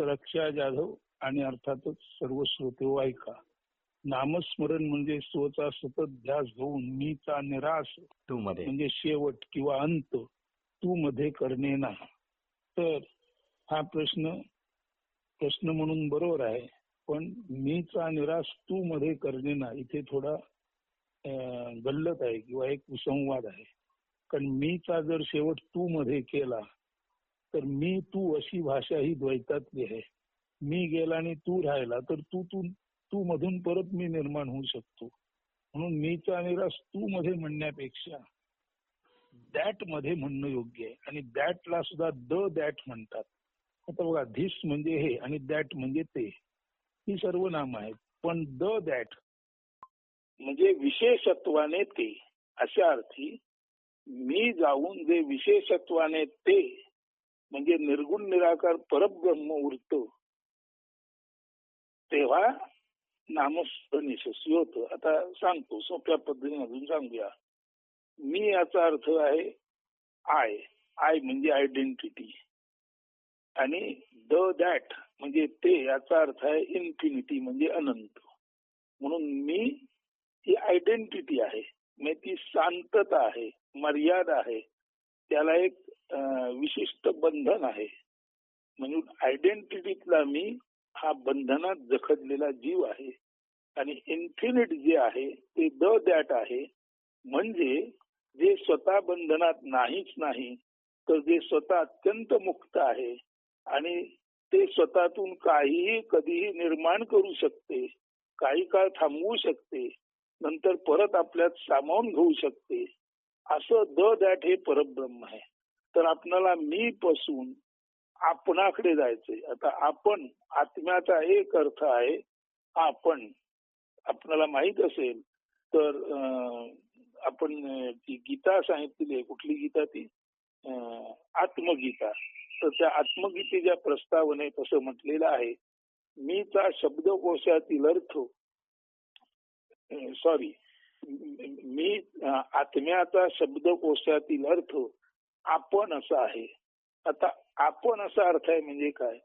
रक्षा जाधव आणि अर्थातच सर्व श्रोते ऐका. नामस्मरण म्हणजे स्वचा सतत ध्यास घेऊन मीचा निराश तू मध्ये. म्हणजे शेवट किंवा अंत तू मध्ये करणे ना तर हा प्रश्न प्रश्न म्हणून बरोबर आहे पण मीचा निराश तू मध्ये करणे ना इथे थोडा गल्लत आहे किंवा एक विसंवाद आहे. कारण मीचा जर शेवट तू मध्ये केला तर मी तू अशी भाषा ही द्वैतातली आहे. मी गेला आणि तू राहिला तर तू तू तू मधून परत मी निर्माण होऊ शकतो. म्हणून मीचा निराश तू मध्ये म्हणण्यापेक्षा दॅटमध्ये म्हणणं योग्य आहे. आणि दॅटला सुद्धा द दॅट म्हणतात. आता बघा धिस म्हणजे हे आणि दॅट म्हणजे ते. ही सर्व नाम आहेत. पण द दॅट म्हणजे विशेषत्वाने ते. अशा अर्थी मी जाऊन जे विशेषत्वाने ते म्हणजे निर्गुण निराकार परब्रह्म उरत. तेव्हा नामस्मरण यशस्वी होतं. आता सांगतो सोप्या पद्धतीने अजून सांगूया. मी याचा अर्थ आहे आय आय म्हणजे आयडेंटिटी आणि द दॅट म्हणजे ते याचा अर्थ आहे इन्फिनिटी म्हणजे अनंत. म्हणून मी ही आयडेंटिटी आहे. म्हणजे ती शांतता आहे मर्यादा आहे. त्याला एक विशिष्ट बंधन आहे. म्हणून आयडेंटिटीतला मी हा बंधनात जखडलेला जीव आहे. आणि इन्फिनिट जे आहे ते द दॅट आहे. म्हणजे जे स्वतः बंधनात नाहीच नाही तर जे स्वतः अत्यंत मुक्त आहे आणि ते स्वतःतून काहीही कधीही निर्माण करू शकते काही काळ थांबवू शकते नंतर परत आपल्यात सामावून घेऊ शकते. असं द दॅट हे परब्रह्म आहे. तर आपणाला मी पासून आपणाकडे जायचंय आता आपण आत्म्याचा एक अर्थ आहे आपण आपणाला माहीत असेल तर अं, आपण ती गीता सांगितलेली आहे कुठली गीता ती अं, आत्मगीता तर त्या आत्मगीतेच्या प्रस्तावने तसं म्हटलेलं आहे मीचा शब्दकोशातील अर्थ सॉरी मी आत्म्याचा शब्दकोशातील अर्थ आपण असा आहे. आता आपण असा अर्थ आहे म्हणजे काय?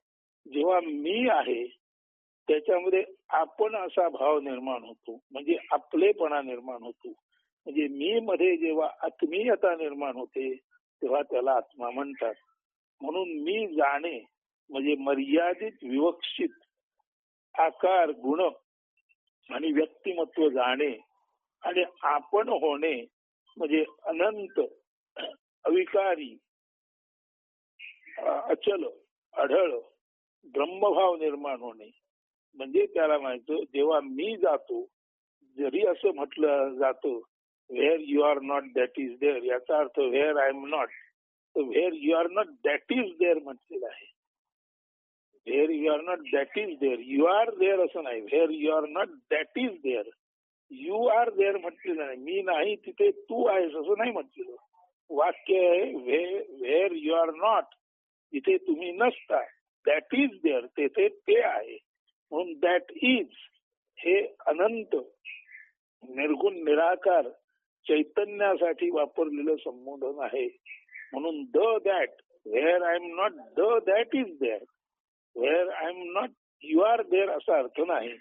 जेव्हा मी आहे त्याच्यामध्ये आपण असा भाव निर्माण होतो. म्हणजे आपलेपणा निर्माण होतो. म्हणजे मी मध्ये जेव्हा आत्मीयता निर्माण होते तेव्हा त्याला आत्मा म्हणतात. म्हणून मी जाणे म्हणजे मर्यादित विवक्षित आकार गुण आणि व्यक्तिमत्व जाणे आणि आपण होणे म्हणजे अनंत अविकारी अचल आढळ ब्रह्मभाव निर्माण होणे. म्हणजे त्याला माहिती जेव्हा मी जातो जरी असं म्हटलं जातं where you are not that is there याचा अर्थ where I am not where you are not that is there म्हटलेलं आहे. Where you are not that is there you are there असं नाही. Where you are not that is there you are there म्हटलेलं नाही. मी नाही तिथे तू आहेस असं नाही म्हटलेलं. वाक्य आहे व्हेअर यू आर नॉट तिथे तुम्ही नसता दॅट इज देअर तेथे ते आहे. म्हणून दॅट इज हे अनंत निर्गुण निराकार चैतन्यासाठी वापरलेलं संबोधन आहे. म्हणून the that where I am not the that is there where I am not you are there असा अर्थ नाही.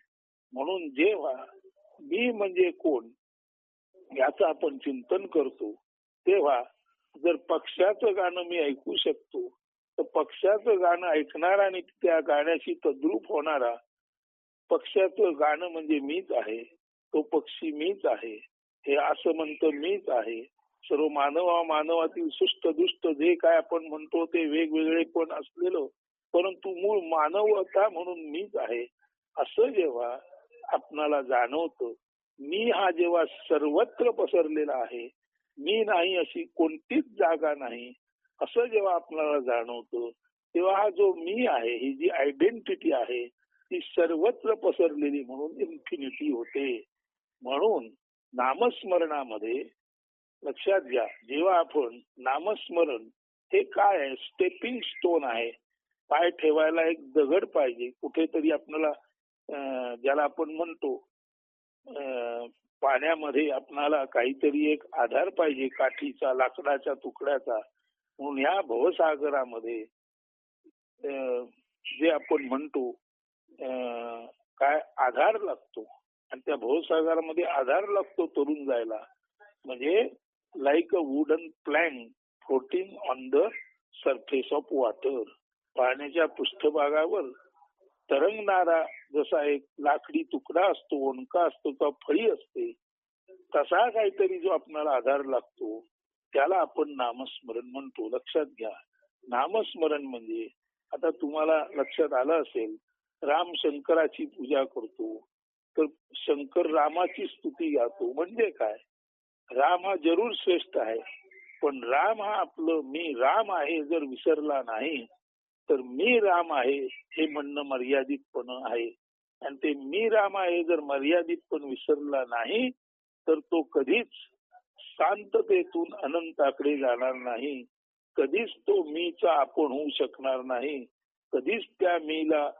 म्हणून जेव्हा मी म्हणजे कोण याचं आपण चिंतन करतो तेव्हा जर पक्षाचं गाणं मी ऐकू शकतो तर पक्षाचं गाणं ऐकणारा आणि त्या गाण्याशी तद्रूप होणारा पक्षाचं गाणं म्हणजे मीच आहे तो पक्षी मीच आहे हे असं म्हणतं मीच आहे. सर्व मानवा मानवातील सुष्ट दुष्ट जे काय आपण म्हणतो ते वेगवेगळे पण असलेलं परंतु मूळ मानवता म्हणून मीच आहे. असं जेव्हा आपणाला जाणवतं मी हा जेव्हा सर्वत्र पसरलेला आहे मी नाही अशी कोणतीच जागा नाही. असं जेव्हा आपल्याला जाणवतो तेव्हा हा जो मी आहे ही जी आयडेंटिटी आहे ती सर्वत्र पसरलेली म्हणून इन्फिनिटी होते. म्हणून नामस्मरणामध्ये लक्षात घ्या जेव्हा आपण नामस्मरण हे काय आहे? स्टेपिंग स्टोन आहे. पाय ठेवायला एक दगड पाहिजे. कुठेतरी आपल्याला ज्याला आपण म्हणतो अं, पाण्यामध्ये आपणाला काहीतरी एक आधार पाहिजे काठीचा लाकडाच्या तुकड्याचा. म्हणून या भवसागरामध्ये जे आपण म्हणतो अं, काय आधार लागतो. आणि त्या भवसागरामध्ये आधार लागतो तरुण जायला. म्हणजे like a wooden plan floating on the surface of water पाण्याच्या पृष्ठभागावर तरंगणारा जसा एक लाकडी तुकडा असतो ओणका असतो किंवा फळी असते तसा काहीतरी जो आपल्याला आधार लागतो त्याला आपण नामस्मरण म्हणतो. लक्षात घ्या. नामस्मरण म्हणजे आता तुम्हाला लक्षात आलं असेल राम शंकराची पूजा करतो. तर शंकर रामाची स्तुती गातो. म्हणजे काय? राम हा जरूर श्रेष्ठ आहे. पण राम हा आपलं मी राम आहे जर विसरला नाही तर मी राम आहे हे म्हणणं मर्यादितपण आहे. आणि ते मी राम आहे जर मर्यादितपण विसरला नाही तर तो कधीच शांततेतून अनंताकडे जाणार नाही. कधीच तो मीचा आपण होऊ शकणार नाही. कधीच त्या मीला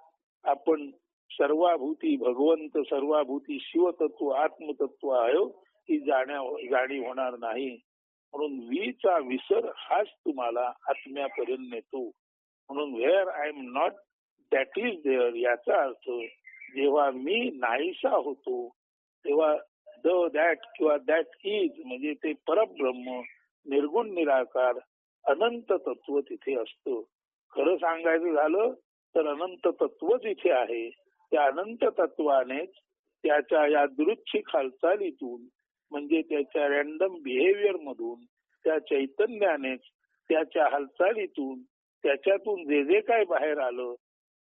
आपण सर्वाभूती भगवंत सर्वाभूती शिवतत्व आत्मतत्व आहे ही जाण्या जाणीव होणार नाही. म्हणून वीचा विसर हाच तुम्हाला आत्म्यापर्यंत नेतो. म्हणून where I am not that is there याचा अर्थ जेव्हा मी नाहीसा होतो तेव्हा द दॅट किंवा दॅट इज म्हणजे ते परब्रह्म निर्गुण निराकार अनंत तत्व तिथे असतं. खरं सांगायचं झालं तर अनंत तत्व जिथे आहे त्या अनंत तत्वानेच त्याच्या या दृच्छिक हालचालीतून म्हणजे त्याच्या रॅन्डम बिहेवियर मधून त्या चैतन्यानेच त्याच्या हालचालीतून त्याच्यातून जे जे काय बाहेर आलं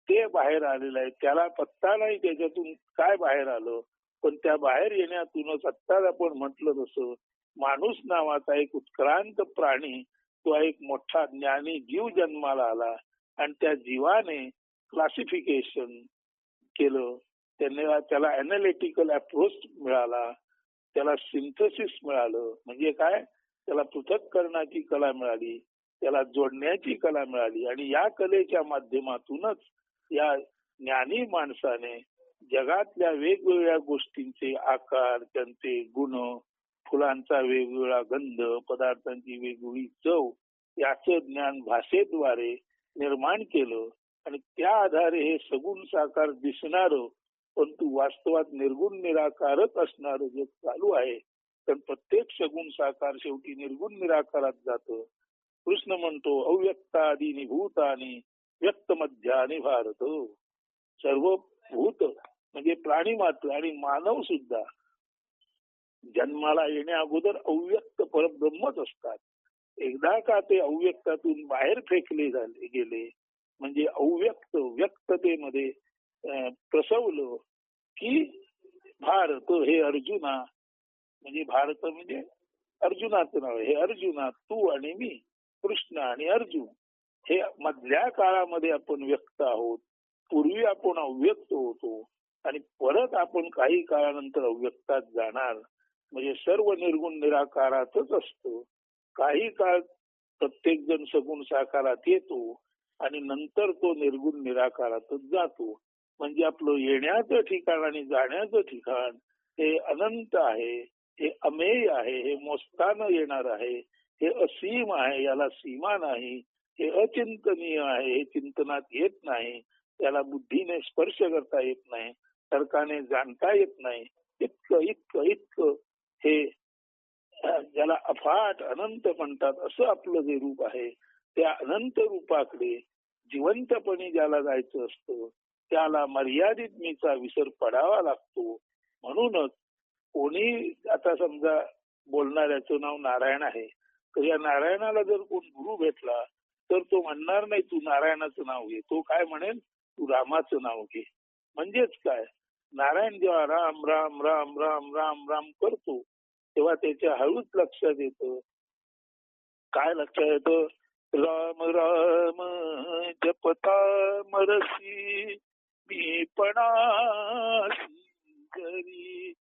ते बाहेर आलेलं आहे. त्याला पत्ता नाही त्याच्यातून काय बाहेर आलं? पण त्या बाहेर येण्यातूनच आत्ताच आपण म्हटलं तसं माणूस नावाचा एक उत्क्रांत प्राणी तो एक मोठा ज्ञानी जीव जन्माला आला आणि त्या जीवाने क्लासिफिकेशन केलं. त्यांना त्याला अनालिटिकल अप्रोच मिळाला. त्याला सिंथसिस मिळालं. म्हणजे काय? त्याला पृथक करण्याची कला मिळाली. त्याला जोडण्याची कला मिळाली. आणि या कलेच्या माध्यमातूनच या ज्ञानी माणसाने जगातल्या वेगवेगळ्या गोष्टींचे आकार त्यांचे गुण फुलांचा वेगवेगळा गंध पदार्थांची वेगवेगळी चव याचं ज्ञान भाषेद्वारे निर्माण केलं. आणि त्या आधारे हे सगुण साकार दिसणार परंतु वास्तवात निर्गुण निराकारच असणार जग चालू आहे तर प्रत्येक सगुण साकार शेवटी निर्गुण निराकारात जातं. कृष्ण म्हणतो अव्यक्तादी भूतानी व्यक्त मध्यानी भारत. सर्व भूत म्हणजे प्राणी मात्र आणि मानव सुद्धा जन्माला येण्या अगोदर अव्यक्त परब्रह्मच असतात. एकदा का ते अव्यक्तातून बाहेर फेकले झाले गेले म्हणजे अव्यक्त व्यक्ततेमध्ये प्रसवलं की भारत हे अर्जुना म्हणजे भारत म्हणजे अर्जुनाचं नाव हे अर्जुना तू आणि मी. कृष्ण आणि अर्जुन हे मधल्या काळामध्ये आपण व्यक्त आहोत पूर्वी आपण अव्यक्त होतो आणि परत आपण काही काळानंतर अव्यक्तात जाणार. म्हणजे सर्व निर्गुण निराकारातच असतो. काही काळ प्रत्येक जण सगुण साकारात येतो आणि नंतर तो निर्गुण निराकारातच जातो. म्हणजे आपलं येण्याचं ठिकाण आणि जाण्याचं ठिकाण हे अनंत आहे हे अमेय आहे हे मोजताना येणार आहे. हे असीम आहे याला सीमा नाही हे अचिंतनीय आहे हे चिंतनात येत नाही त्याला बुद्धीने स्पर्श करता येत नाही तर्काने जाणता येत नाही इतकं इतकं इतकं हे ज्याला अफाट अनंत म्हणतात असं आपलं जे रूप आहे त्या अनंत रूपाकडे जिवंतपणे ज्याला जायचं असतं त्याला मर्यादित मीचा विसर पडावा लागतो. म्हणूनच कोणी आता समजा बोलणाऱ्याचं नाव नारायण आहे तर या नारायणाला जर कोण गुरु भेटला तर तो म्हणणार नाही तू नारायणाचं नाव घे. तो काय म्हणेल? तू रामाचं नाव घे. म्हणजेच काय? नारायण जेव्हा राम राम राम राम राम राम करतो तेव्हा त्याच्या हळूच लक्षात येत. काय लक्षात येतं? राम राम जपता मरसी मी पणासी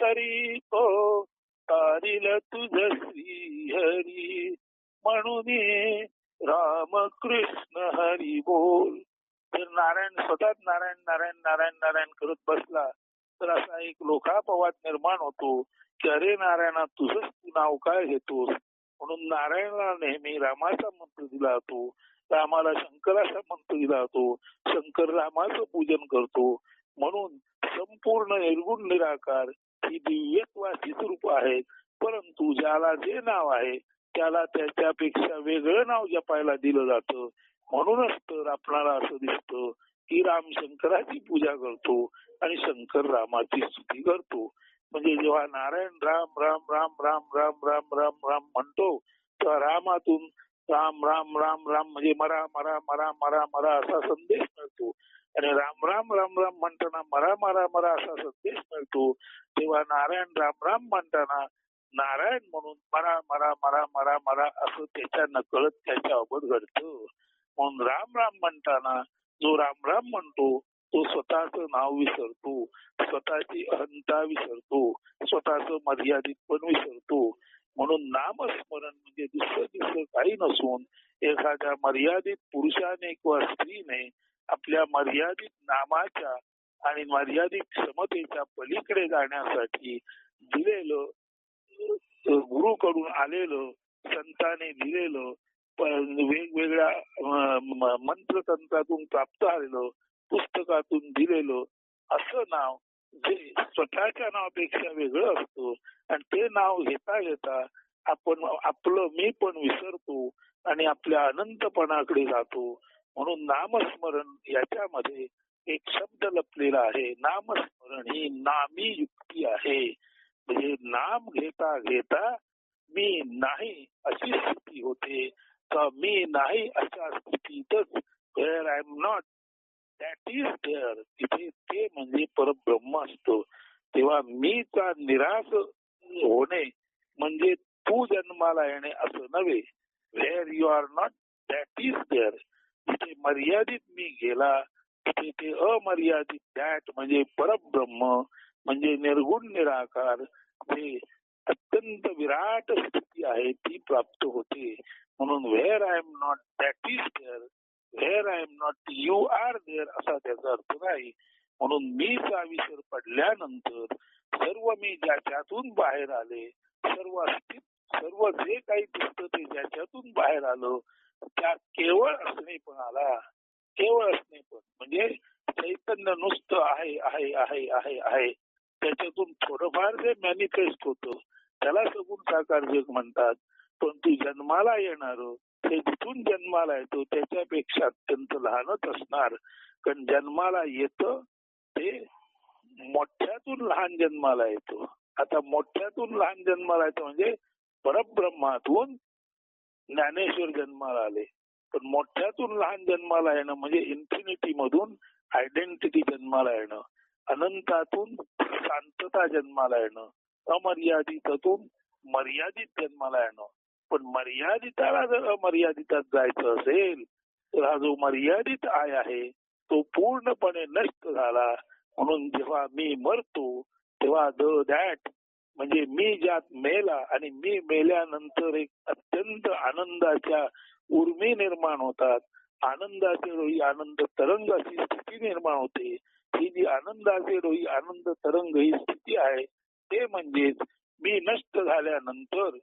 तरी ओ तारील तुझ श्री हरी म्हणून राम कृष्ण हरी बोल. जर नारायण स्वतःच नारायण नारायण नारायण नारायण करत बसला तर असा एक लोकापवाद निर्माण होतो की अरे नारायणा तुझंच तू नाव काय घेतोस? म्हणून नारायणाला नेहमी रामाचा मंत्र दिला जातो. रामाला शंकराचा मंत्र दिला जातो. शंकर रामाचं पूजन करतो. म्हणून संपूर्ण निर्गुण निराकार ही दिव्यत्वाचीच रूप आहेत परंतु ज्याला जे नाव आहे त्याला त्याच्यापेक्षा वेगळं नाव जपायला दिलं जातं म्हणूनच तर आपणाला असं दिसतं की राम शंकराची पूजा करतो आणि शंकर रामाची स्तुती करतो म्हणजे जेव्हा नारायण राम राम राम राम राम राम राम राम म्हणतो तेव्हा रामातून राम राम राम राम म्हणजे मरा मरा मरा मरा मरा असा संदेश मिळतो आणि राम राम राम राम म्हणताना मरा मरा मरा असा संदेश मिळतो तेव्हा नारायण राम राम म्हणताना नारायण म्हणून मरा मरा मरा मरा मरा असं त्याच्या नकळत त्याच्या अवघड घडतं. म्हणून राम राम म्हणताना जो राम राम म्हणतो तो स्वतःच नाव विसरतो स्वतःची अहंता विसरतो स्वतःच मर्यादित पण विसरतो. म्हणून नामस्मरण म्हणजे दुसरं दुसरं काही नसून एखाद्या मर्यादित पुरुषाने किंवा स्त्रीने आपल्या मर्यादित नामाच्या आणि मर्यादित क्षमतेच्या पलीकडे जाण्यासाठी दिलेलं गुरुकडून आलेलं संताने दिलेलं वेगवेगळ्या मंत्रतंत्रातून प्राप्त आलेलं पुस्तकातून दिलेलं असं नाव जे स्वतःच्या नावापेक्षा वेगळं असतं आणि ते नाव घेता घेता आपण आपलं मी पण विसरतो आणि आपल्या अनंतपणाकडे जातो. म्हणून नामस्मरण याच्यामध्ये एक शब्द लपलेला आहे. नामस्मरण ही नामी युक्ती आहे. म्हणजे नाम घेता घेता मी नाही अशी स्थिती होते. तर मी नाही अशा स्थितीतच? Where I am not that is there तिथे ते म्हणजे परब्रह्म असतो. तेव्हा मीचा निराश होणे म्हणजे तू जन्माला येणे असं नव्हे. Where you are not that is there तिथे मर्यादित मी गेला. तिथे ते अमर्यादित दॅट म्हणजे परब्रह्म म्हणजे निर्गुण निराकार जे अत्यंत विराट स्थिती आहे ती प्राप्त होते. म्हणून where I am not that is there where I am not you are there असा त्याचा अर्थ नाही. म्हणून मी विसर पडल्यानंतर सर्व मी ज्याच्यातून बाहेर आले सर्व अस्तित्व सर्व जे काही दिसतं ते ज्याच्यातून बाहेर आलं त्या केवळ असणेपणाला केवळ असणेपण म्हणजे चैतन्य नुसतं आहे आहे आहे आहे आहे. त्याच्यातून थोडंफार जे मॅनिफेस्ट होतं त्याला सगून साकार जग म्हणतात. पण तू जन्माला येणार ते जिथून जन्माला येतो त्याच्यापेक्षा अत्यंत लहानच असणार. कारण जन्माला येत ते मोठ्यातून लहान जन्माला येतो. आता मोठ्यातून लहान जन्माला येतो म्हणजे परब्रह्मातून ज्ञानेश्वर जन्माला आले. पण मोठ्यातून लहान जन्माला येणं म्हणजे इन्फिनिटी मधून आयडेंटिटी जन्माला येणं. अनंतातून शांतता जन्माला येणं. अमर्यादितातून मर्यादित जन्माला येणं. पण मर्यादिताला जर अमर्यादितात जायचं असेल तर हा जो मर्यादित आय आहे तो पूर्णपणे नष्ट झाला. म्हणून जेव्हा मी मरतो तेव्हा द दॅट म्हणजे मी ज्यात मेला आणि मी मेल्यानंतर एक अत्यंत आनंदाच्या उर्मी निर्माण होतात. आनंदाचे रोही आनंद तरंग अशी स्थिती निर्माण होते. ही जी आनंदाचे रोही आनंद तरंग ही स्थिती आहे ते म्हणजेच मी नष्ट झाल्यानंतर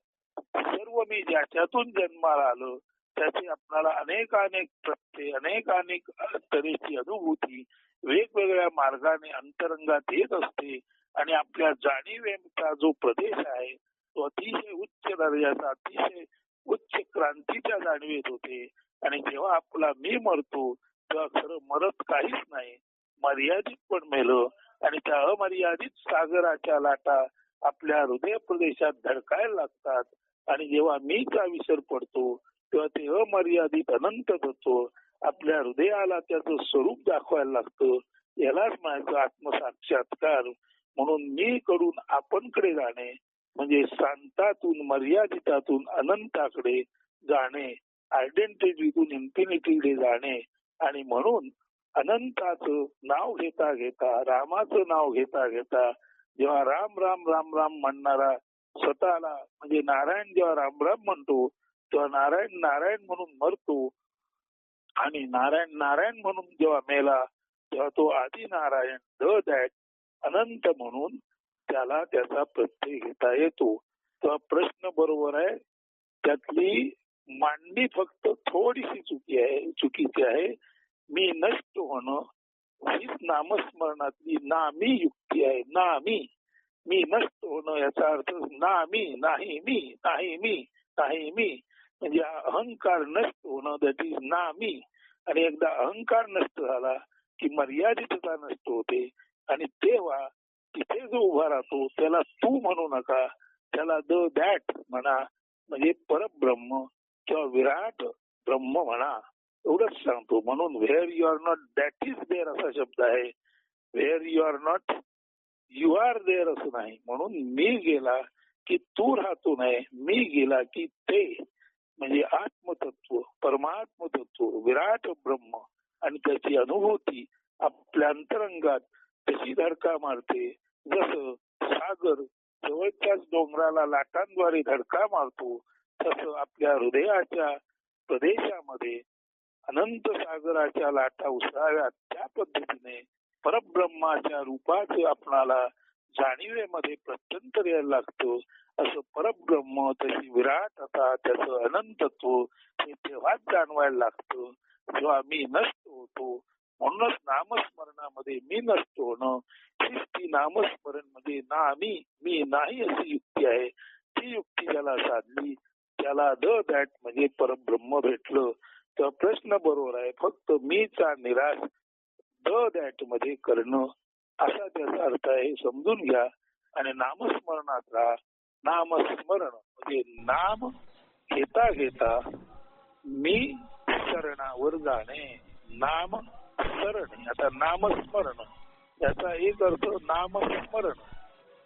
सर्व मी ज्याच्यातून जन्माला आलो त्याचे आपल्याला अनेक अनेक प्रत्यय अनेक अनेक तऱ्हेची अनुभूती वेगवेगळ्या मार्गाने अंतरंगात येत असते आणि आपल्या जाणीवेचा जो प्रदेश आहे तो अतिशय उच्च दर्जाचा अतिशय उच्च क्रांतीच्या जाणवेत होते. आणि जेव्हा आपला मी मरतो तेव्हा खरं मरत काहीच नाही. मर्यादित पण मेलं. आणि त्या अमर्यादित सागराच्या लाटा आपल्या हृदय प्रदेशात धडकायला लागतात. आणि जेव्हा मीचा विसर पडतो तेव्हा ते अमर्यादित अनंत होतो. आपल्या हृदयाला त्याचं स्वरूप दाखवायला लागतं. यालाच माझं आत्मसाक्षात्कार. म्हणून मी कडून आपण कडे जाणे. म्हणजे शांतातून मर्यादितातून अनंताकडे जाणे आयडेंटिटीतून इन्फिनिटीकडे जाणे आणि म्हणून अनंताचं नाव घेता घेता रामाचं नाव घेता घेता जेव्हा राम राम राम राम म्हणणारा स्वतःला म्हणजे नारायण जेव्हा राम राम म्हणतो तेव्हा नारायण नारायण म्हणून मरतो आणि नारायण नारायण म्हणून जेव्हा मेला तेव्हा तो आदि नारायण द दॅट अनंत म्हणून त्याला त्याचा प्रत्यय घेता येतो. तेव्हा प्रश्न बरोबर आहे. त्यातली मांडणी फक्त थोडीशी चुकी आहे चुकीची आहे. मी नष्ट होणं हीच नामस्मरणातली नामी युक्ती आहे. नामी. मी नष्ट होणं याचा अर्थ नामी नाही मी नाही मी नाही मी. म्हणजे अहंकार नष्ट होणं दॅट इज नामी. आणि एकदा अहंकार नष्ट झाला की मर्यादितता नष्ट होते. आणि तेव्हा तिथे जो उभा राहतो त्याला तू म्हणू नका. त्याला द दॅट म्हणा. म्हणजे परब्रह्म किंवा विराट ब्रह्म म्हणा. एवढंच सांगतो. म्हणून where you are not that is there असा शब्द आहे. Where you are not you are there असं नाही. म्हणून मी गेला की तू राहतो नाही. मी गेला की ते. म्हणजे आत्मतत्व परमात्मतत्व विराट ब्रह्म आणि त्याची अनुभूती आपल्या अंतरंगात तशी धडका मारते. जसं सागर जवळच्याच डोंगराला लाटांद्वारे धडका मारतो तसं आपल्या हृदयाच्या प्रदेशामध्ये अनंत सागराच्या लाटा उसळाव्यात. त्या पद्धतीने परब्रह्माच्या रूपाचे आपणाला जाणीवेमध्ये प्रत्यंतर यायला लागतो. असं परब्रह्म तशी विराटता त्याच अनंतत्व हे तेव्हाच जाणवायला लागतं. जेव्हा आम्ही नष्ट होतो म्हणूनच नामस्मरणामध्ये मी नसतो होणं हीच ती नामस्मरण म्हणजे ना मी मी नाही अशी युक्ती आहे. ती युक्ती ज्याला साधली त्याला द दॅट म्हणजे परब्रह्म भेटलं. तर प्रश्न बरोबर आहे फक्त मीचा निराश द दॅटमध्ये करणं असा त्याचा अर्थ आहे समजून घ्या. आणि नामस्मरणात राहा. नामस्मरण म्हणजे नाम घेता घेता मी शरणावर जाणे. नाम स्मरण. आता नामस्मरण. याचा एक अर्थ नामस्मरण.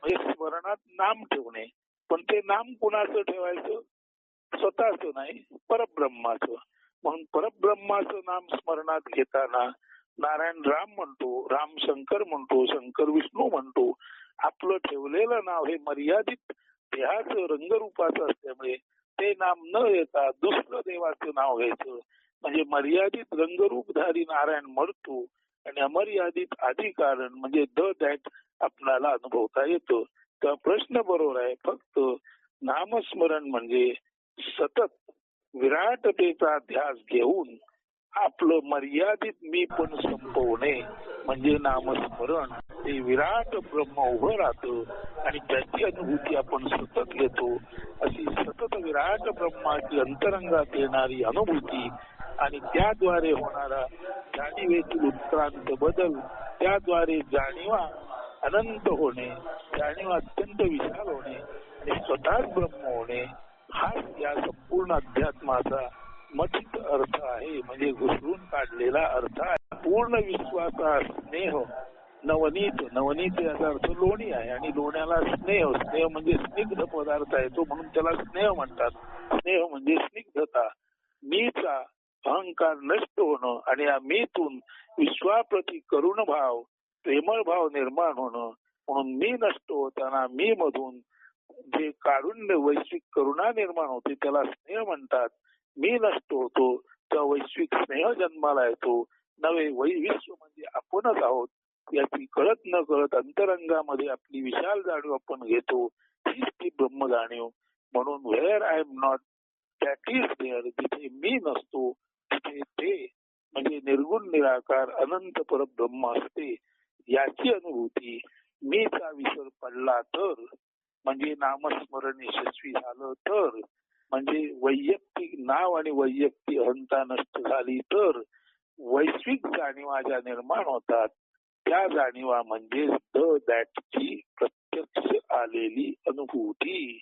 म्हणजे स्मरणात नाम ठेवणे. पण ते नाम कुणाचं ठेवायचं? स्वतःच नाही परब्रह्माचं. म्हणून परब्रह्माचं नाम स्मरणात घेताना नारायण राम म्हणतो राम शंकर म्हणतो शंकर विष्णू म्हणतो. आपलं ठेवलेलं नाव हे मर्यादित देहाचं रंगरूपाचं असल्यामुळे ते नाम न येता दुसरं देवाचं नाव घ्यायचं. म्हणजे मर्यादित रंगरूपधारी नारायण मरतो आणि अमर्यादित अधिकारण म्हणजे द दॅट आपणाला अनुभवता येतो. तर प्रश्न बरोबर आहे फक्त नामस्मरण म्हणजे सतत विराटतेचा ध्यास घेऊन आपलं मर्यादित मी पण संपवणे म्हणजे नामस्मरण. ते विराट ब्रह्म उभं राहतं आणि त्याची अनुभूती आपण सतत घेतो. अशी सतत विराट ब्रह्माची अंतरंगात येणारी अनुभूती आणि त्याद्वारे होणारा जाणीवेतील उत्क्रांत बदल त्याद्वारे जाणीवा अनंत होणे जाणीवा अत्यंत विशाल होणे आणि स्वतःच ब्रह्म होणे हा या संपूर्ण अध्यात्माचा मथित अर्थ आहे. म्हणजे घुसळून काढलेला अर्थ आहे. पूर्ण विश्वाचा स्नेह नवनीत नवनीत याचा अर्थ लोणी आहे. आणि लोण्याला स्नेह स्नेह म्हणजे स्निग्ध पदार्थ आहे. तो म्हणून त्याला स्नेह म्हणतात. स्नेह म्हणजे स्निग्धता मीचा अहंकार नष्ट होणं आणि या मीतून विश्वाप्रती करुण भाव प्रेमळ भाव निर्माण होणं म्हणून मी नष्ट होताना मी मधून जे कारुण्य वैश्विक करुणा निर्माण होते त्याला स्नेह म्हणतात. मी नष्ट होतो तर वैश्विक स्नेह जन्माला येतो. नवे वै विश्व म्हणजे आपणच आहोत. याची कळत न कळत अंतरंगामध्ये आपली विशाल जाणीव आपण घेतो. हीच ती ब्रह्म जाणीव म्हणून where I am not that is there जिथे मी नसतो तिथे ते म्हणजे निर्गुण निराकार अनंत परब्रह्म असते याची अनुभूती मीचा विसर पडला तर म्हणजे नामस्मरण यशस्वी झालं तर म्हणजे वैयक्तिक नाव आणि वैयक्तिक अहंता नष्ट झाली तर वैश्विक जाणीवा ज्या निर्माण होतात त्या जाणीवा म्हणजे द दॅटची प्रत्यक्ष आलेली अनुभूती.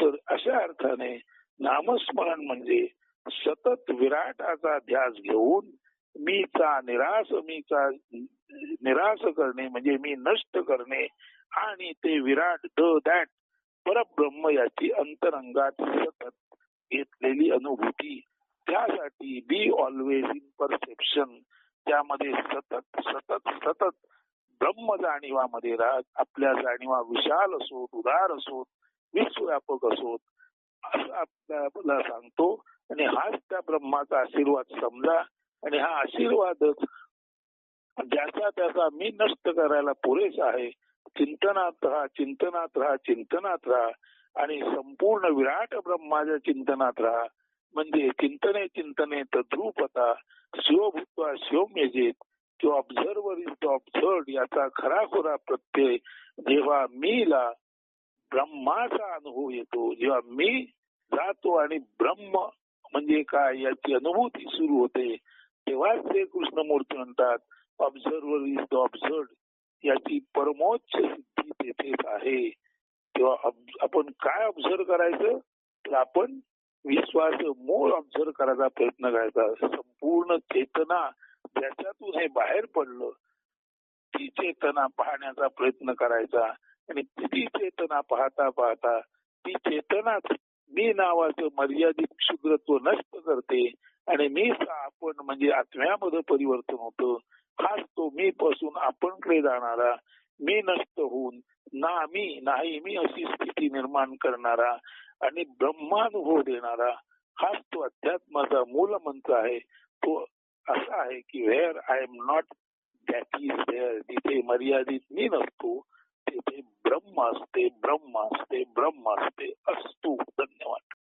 तर अशा अर्थाने नामस्मरण म्हणजे सतत विराटाचा ध्यास घेऊन मीचा निराश मीचा निराश करणे म्हणजे मी नष्ट करणे आणि ते विराट द दॅट परब्रह्म याची अंतरंगात सतत घेतलेली अनुभूती. त्यासाठी बी ऑलवेज इन परसेप्शन. त्यामध्ये सतत सतत सतत ब्रह्म जाणीवामध्ये राहत आपल्या जाणीवा विशाल असोत उदार असोत विश्वव्यापक असोत. असं आपल्याला सांगतो. आणि हाच त्या ब्रह्माचा आशीर्वाद समजा. आणि हा आशीर्वादच ज्याचा त्याचा मी नष्ट करायला पुरेसा आहे. चिंतनात राहा चिंतनात राहा चिंतनात राहा. आणि संपूर्ण विराट ब्रह्माच्या चिंतनात राहा. म्हणजे चिंतने चिंतने तद्रूपता शिवभूत्वा शिवमेजेत किंवा ऑब्झर्वर इज द ऑब्झर्ड याचा खराखुरा प्रत्यय जेव्हा मीला ब्रह्माचा अनुभव येतो. जेव्हा मी जातो आणि ब्रह्म म्हणजे काय याची अनुभूती सुरू होते तेव्हाच ते कृष्णमूर्ती म्हणतात ऑब्झर्वर इज द ऑब्झर्ड याची परमोच्च सिद्धी तेथेच आहे. तेव्हा आपण काय ऑब्झर्व करायचं? तर आपण विश्वास मूळ ऑब्झर्व करायचा प्रयत्न करायचा. संपूर्ण चेतना ज्याच्यातून हे बाहेर पडलं ती चेतना पाहण्याचा प्रयत्न करायचा. आणि ती चेतना पाहता पाहता ती चेतनाच मी नावाचं मर्यादित क्षुद्रत्व नष्ट करते आणि मी आपण म्हणजे आत्म्यामध्ये परिवर्तन होतं. हाच तो मी पासून आपणकडे जाणारा. मी नष्ट होऊन ना मी नाही मी अशी स्थिती निर्माण करणारा आणि ब्रह्मानुभव देणारा हाच तो अध्यात्माचा मूल मंत्र आहे. तो असा आहे की where I am not that is where जिथे मर्यादित मी नसतो. तेथे ब्रह्म असते ब्रह्म असते ब्रह्म असते असतो धन्यवाद.